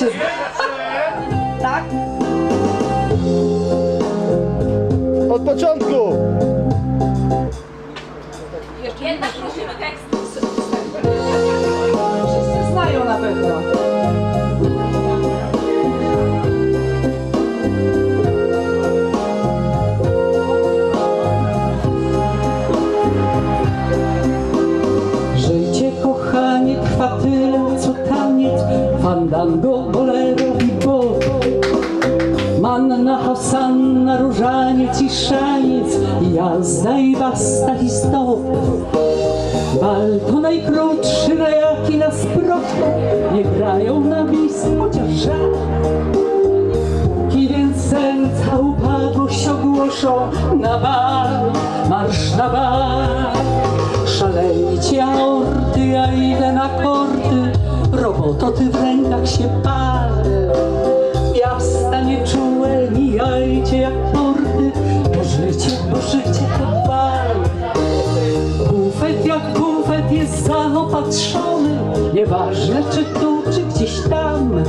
绝绝 Fandango, bolero i bop Manna, hosanna, różaniec i szaniec Jazda i basta i stop Bal to najkrótszy, na jaki nas proszą Nie grają na bis, chociaż żal. Póki więc serca upadłość ogłoszą Na bal, marsz na bal. Szalejcie aorty, na korty Roboto, ty w rękach się pal Miasta nieczułe, mijajcie jak porty Bo życie, bo życie to bal Bufet jak bufet jest zaopatrzony Nieważne czy tu, czy gdzieś tam.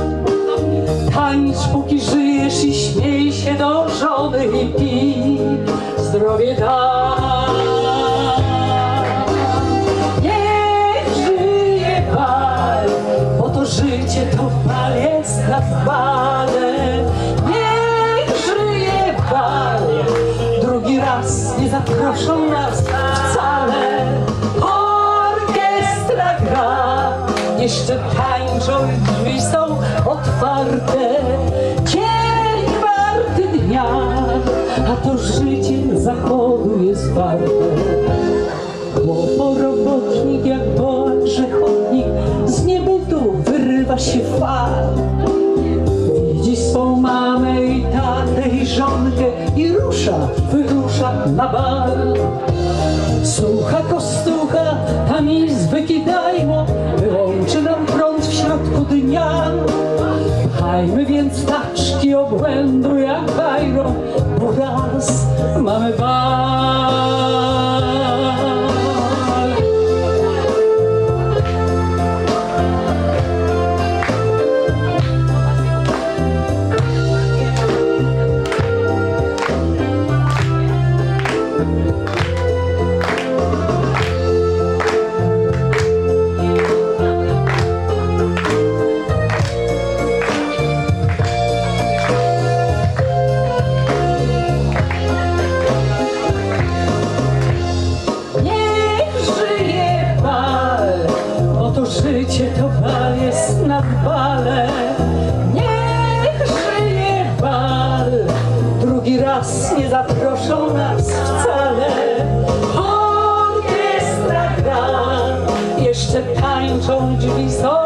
Tańcz póki żyjesz i śmiej się do żony I pij, zdrowie da bale Niech żyje bal Drugi raz nie zaproszą nas wcale. Orkiestra gra. Jeszcze tańczą drzwi są otwarte. Dzień warty dnia. A to życie zachodu jest warte. Chłoporobotnik jak boa grzechotnik Z niebytu wyrywa się fal i I rusza, wyrusza na bal Słucha kostucha, tam izbyki dajmo Wyłączy nam prąd w środku dnia. Pchajmy więc taczki obłędu jak bajrą Bo raz mamy bal bale. Niech żyje bal. Drugi raz nie zaproszą nas wcale. Orkiestra gra. Jeszcze tańczą drzwi są